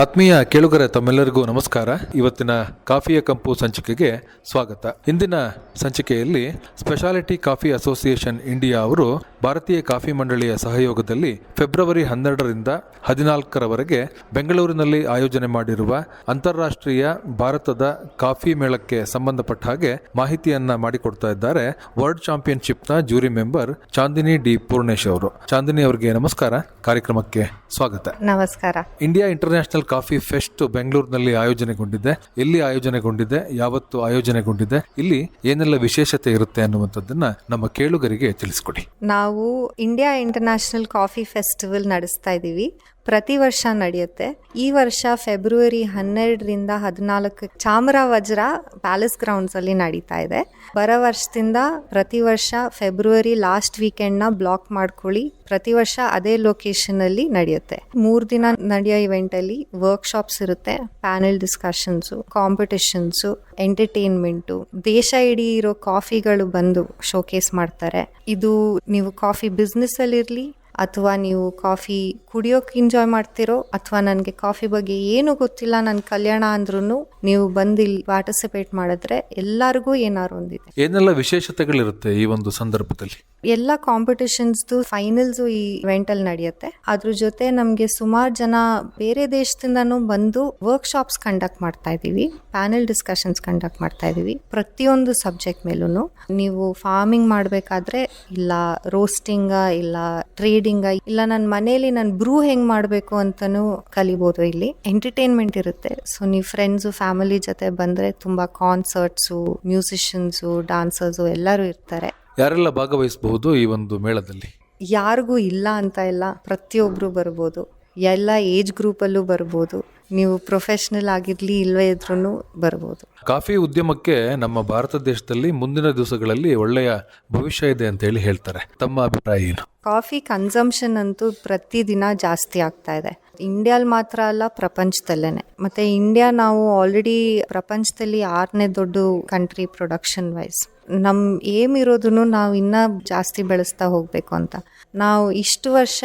ಆತ್ಮೀಯ ಕೇಳುಗರ ತಮ್ಮೆಲ್ಲರಿಗೂ ನಮಸ್ಕಾರ. ಇವತ್ತಿನ ಕಾಫಿಯ ಕಂಪು ಸಂಚಿಕೆಗೆ ಸ್ವಾಗತ. ಇಂದಿನ ಸಂಚಿಕೆಯಲ್ಲಿ ಸ್ಪೆಷಾಲಿಟಿ ಕಾಫಿ ಅಸೋಸಿಯೇಷನ್ ಇಂಡಿಯಾ ಅವರು ಭಾರತೀಯ ಕಾಫಿ ಮಂಡಳಿಯ ಸಹಯೋಗದಲ್ಲಿ ಫೆಬ್ರವರಿ ಹನ್ನೆರಡರಿಂದ ಹದಿನಾಲ್ಕರವರೆಗೆ ಬೆಂಗಳೂರಿನಲ್ಲಿ ಆಯೋಜನೆ ಮಾಡಿರುವ ಅಂತಾರಾಷ್ಟ್ರೀಯ ಭಾರತದ ಕಾಫಿ ಮೇಳಕ್ಕೆ ಸಂಬಂಧಪಟ್ಟ ಹಾಗೆ ಮಾಹಿತಿಯನ್ನ ಮಾಡಿಕೊಡ್ತಾ ಇದ್ದಾರೆ world ಚಾಂಪಿಯನ್ಶಿಪ್ನ jury member Chandini D Poornesh ಅವರು. ಚಾಂದಿನಿ ಅವರಿಗೆ ನಮಸ್ಕಾರ. ಕಾರ್ಯಕ್ರಮಕ್ಕೆ ಸ್ವಾಗತ. ನಮಸ್ಕಾರ. ಇಂಡಿಯಾ ಇಂಟರ್ನ್ಯಾಷನಲ್ ಕಾಫಿ ಫೆಸ್ಟ್ ಬೆಂಗಳೂರಿನಲ್ಲಿ ಆಯೋಜನೆಗೊಂಡಿದೆ. ಎಲ್ಲಿ ಆಯೋಜನೆಗೊಂಡಿದೆ? ಯಾವತ್ತು ಆಯೋಜನೆಗೊಂಡಿದೆ? ಇಲ್ಲಿ ಏನೆಲ್ಲ ವಿಶೇಷತೆ ಇರುತ್ತೆ ಅನ್ನುವಂಥದ್ದನ್ನ ನಮ್ಮ ಕೇಳುಗರಿಗೆ ತಿಳಿಸ್ಕೊಡಿ. ನಾವು ಇಂಡಿಯಾ ಇಂಟರ್ನ್ಯಾಷನಲ್ ಕಾಫಿ ಫೆಸ್ಟಿವಲ್ ನಡೆಸ್ತಾ ಇದ್ದೀವಿ ಪ್ರತಿ ವರ್ಷ ನಡೆಯುತ್ತೆ. ಈ ವರ್ಷ ಫೆಬ್ರವರಿ ಹನ್ನೆರಡರಿಂದ ಹದಿನಾಲ್ಕು ಚಾಮರಾವಜ್ರ ಪ್ಯಾಲೇಸ್ ಗ್ರೌಂಡ್ಸ್ ಅಲ್ಲಿ ನಡೀತಾ ಇದೆ. ಬರೋ ವರ್ಷದಿಂದ ಪ್ರತಿ ವರ್ಷ ಫೆಬ್ರವರಿ ಲಾಸ್ಟ್ ವೀಕೆಂಡ್ನ ಬ್ಲಾಕ್ ಮಾಡ್ಕೊಳ್ಳಿ. ಪ್ರತಿ ವರ್ಷ ಅದೇ ಲೊಕೇಶನ್ ಅಲ್ಲಿ ನಡೆಯುತ್ತೆ. ಮೂರ್ ದಿನ ನಡೆಯೋ ಇವೆಂಟ್ ಅಲ್ಲಿ ವರ್ಕ್ಶಾಪ್ಸ್ ಇರುತ್ತೆ ಪ್ಯಾನೆಲ್ ಡಿಸ್ಕಷನ್ಸು ಕಾಂಪಿಟೇಷನ್ಸು ಎಂಟರ್ಟೈನ್ಮೆಂಟು ದೇಶ ಇಡೀ ಇರೋ ಕಾಫಿಗಳು ಬಂದು ಶೋಕೇಸ್ ಮಾಡ್ತಾರೆ. ಇದು ನೀವು ಕಾಫಿ ಬಿಸ್ನೆಸ್ ಅಲ್ಲಿ ಇರ್ಲಿ ಅಥವಾ ನೀವು ಕಾಫಿ ಕುಡಿಯೋಕೆ ಎಂಜಾಯ್ ಮಾಡ್ತಿರೋ ಅಥವಾ ನನಗೆ ಕಾಫಿ ಬಗ್ಗೆ ಏನು ಗೊತ್ತಿಲ್ಲ ನನ್ನ ಕಲ್ಯಾಣ ಅಂದ್ರೂ ನೀವು ಬಂದು ಇಲ್ಲಿ ಪಾರ್ಟಿಸಿಪೇಟ್ ಮಾಡಿದ್ರೆ ಎಲ್ಲರಿಗೂ ಏನಾದ್ರು ಒಂದಿದೆ. ಏನೆಲ್ಲ ವಿಶೇಷತೆಗಳಿರುತ್ತೆ ಈ ಒಂದು ಸಂದರ್ಭದಲ್ಲಿ? ಎಲ್ಲ ಕಾಂಪಿಟಿಷನ್ಸ್ದು ಫೈನಲ್ಸು ಈ ಇವೆಂಟ್ ಅಲ್ಲಿ ನಡೆಯುತ್ತೆ. ಅದ್ರ ಜೊತೆ ನಮಗೆ ಸುಮಾರು ಜನ ಬೇರೆ ದೇಶದಿಂದನೂ ಬಂದು ವರ್ಕ್ಶಾಪ್ಸ್ ಕಂಡಕ್ಟ್ ಮಾಡ್ತಾ ಇದ್ದೀವಿ. ಪ್ಯಾನೆಲ್ ಡಿಸ್ಕಷನ್ಸ್ ಕಂಡಕ್ಟ್ ಮಾಡ್ತಾ ಇದ್ದೀವಿ. ಪ್ರತಿಯೊಂದು ಸಬ್ಜೆಕ್ಟ್ ಮೇಲೂ ನೀವು ಫಾರ್ಮಿಂಗ್ ಮಾಡಬೇಕಾದ್ರೆ ಇಲ್ಲ ರೋಸ್ಟಿಂಗ ಇಲ್ಲ ಟ್ರೇಡಿಂಗ ಇಲ್ಲ ನನ್ನ ಮನೇಲಿ ನಾನು ಬ್ರೂ ಹೆಂಗ್ ಮಾಡಬೇಕು ಅಂತಲೂ ಕಲಿಬೋದು ಇಲ್ಲಿ. ಎಂಟರ್ಟೈನ್ಮೆಂಟ್ ಇರುತ್ತೆ. ಸೊ ನೀವು ಫ್ರೆಂಡ್ಸು ಫ್ಯಾಮಿಲಿ ಜೊತೆ ಬಂದರೆ ತುಂಬ ಕಾನ್ಸರ್ಟ್ಸು ಮ್ಯೂಸಿಷಿಯನ್ಸು ಡಾನ್ಸರ್ಸು ಎಲ್ಲರೂ ಇರ್ತಾರೆ. ಯಾರೆಲ್ಲ ಭಾಗವಹಿಸಬಹುದು ಈ ಒಂದು ಮೇಳದಲ್ಲಿ? ಯಾರಿಗೂ ಇಲ್ಲ ಅಂತ ಇಲ್ಲ ಪ್ರತಿಯೊಬ್ಬರು ಬರ್ಬೋದು. ಎಲ್ಲ ಏಜ್ ಗ್ರೂಪಲ್ಲೂ ಬರ್ಬೋದು. ನೀವು ಪ್ರೊಫೆಷ್ನಲ್ ಆಗಿರಲಿ ಇಲ್ಲವೇ ಇದ್ರೂ ಬರ್ಬೋದು. ಕಾಫಿ ಉದ್ಯಮಕ್ಕೆ ನಮ್ಮ ಭಾರತ ದೇಶದಲ್ಲಿ ಮುಂದಿನ ದಿವಸಗಳಲ್ಲಿ ಒಳ್ಳೆಯ ಭವಿಷ್ಯ ಇದೆ ಅಂತ ಹೇಳಿ ಹೇಳ್ತಾರೆ. ತಮ್ಮ ಅಭಿಪ್ರಾಯ ಏನು? ಕಾಫಿ ಕನ್ಸಂಪ್ಷನ್ ಅಂತೂ ಪ್ರತಿದಿನ ಜಾಸ್ತಿ ಆಗ್ತಾ ಇದೆ. ಇಂಡಿಯಾಲ್ ಮಾತ್ರ ಅಲ್ಲ ಪ್ರಪಂಚದಲ್ಲೇನೆ. ಮತ್ತೆ ಇಂಡಿಯಾ ನಾವು ಆಲ್ರೆಡಿ ಪ್ರಪಂಚದಲ್ಲಿ ಆರನೇ ದೊಡ್ಡ ಕಂಟ್ರಿ ಪ್ರೊಡಕ್ಷನ್ ವೈಸ್ ನಮ್ ಏಮ್ ಇರೋದನ್ನು ನಾವು ಇನ್ನ ಜಾಸ್ತಿ ಬೆಳೆಸ್ತಾ ಹೋಗ್ಬೇಕು ಅಂತ. ನಾವು ಇಷ್ಟು ವರ್ಷ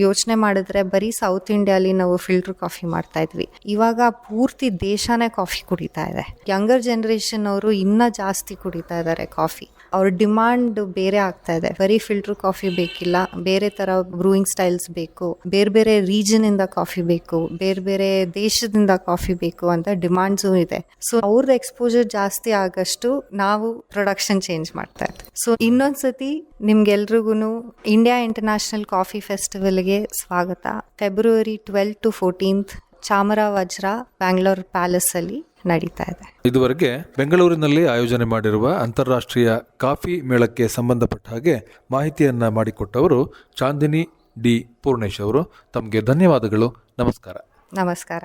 ಯೋಚನೆ ಮಾಡಿದ್ರೆ ಬರೀ ಸೌತ್ ಇಂಡಿಯಾಲಿ ನಾವು ಫಿಲ್ಟರ್ ಕಾಫಿ ಮಾಡ್ತಾ ಇದ್ವಿ. ಇವಾಗ ಪೂರ್ತಿ ದೇಶನೇ ಕಾಫಿ ಕುಡಿತಾ ಇದೆ. ಯಂಗರ್ ಜನರೇಷನ್ ಅವರು ಇನ್ನ ಜಾಸ್ತಿ ಕುಡಿತಾ ಇದ್ದಾರೆ ಕಾಫಿ ಅವ್ರ ಡಿಮಾಂಡ್ ಬೇರೆ ಆಗ್ತಾ ಇದೆ. ಬರೀ ಫಿಲ್ಟರ್ ಕಾಫಿ ಬೇಕಿಲ್ಲ. ಬೇರೆ ತರ ಬ್ರೂಯಿಂಗ್ ಸ್ಟೈಲ್ಸ್ ಬೇಕು. ಬೇರೆ ಬೇರೆ ರೀಜನ್ ಇಂದ ಕಾಫಿ ಬೇಕು. ಬೇರೆ ಬೇರೆ ದೇಶದಿಂದ ಕಾಫಿ ಬೇಕು ಅಂತ ಡಿಮಾಂಡ್ಸು ಇದೆ. ಸೊ ಅವ್ರದ್ದು ಎಕ್ಸ್ಪೋಜರ್ ಜಾಸ್ತಿ ಆಗಷ್ಟು ನಾವು ಪ್ರೊಡಕ್ಷನ್ ಚೇಂಜ್ ಮಾಡ್ತಾ ಇದ್ವಿ ಸೊ ಇನ್ನೊಂದ್ಸತಿ ನಿಮ್ಗೆಲ್ರಿಗೂ ಇಂಡಿಯಾ ಇಂಟರ್ನ್ಯಾಷನಲ್ ಕಾಫಿ ಫೆಸ್ಟಿವಲ್ಗೆ ಸ್ವಾಗತ. February twelve to fourteenth Chamaravajra Bangalore palace ಅಲ್ಲಿ ನಡೀತಾ ಇದೆ. ಇದುವರೆಗೆ ಬೆಂಗಳೂರಿನಲ್ಲಿ ಆಯೋಜನೆ ಮಾಡಿರುವ ಅಂತಾರಾಷ್ಟ್ರೀಯ ಕಾಫಿ ಮೇಳಕ್ಕೆ ಸಂಬಂಧಪಟ್ಟ ಹಾಗೆ ಮಾಹಿತಿಯನ್ನ ಮಾಡಿಕೊಟ್ಟವರು ಚಾಂದಿನಿ ಡಿ ಪೂರ್ಣೇಶ್ ಅವರು. ತಮಗೆ ಧನ್ಯವಾದಗಳು. ನಮಸ್ಕಾರ. ನಮಸ್ಕಾರ.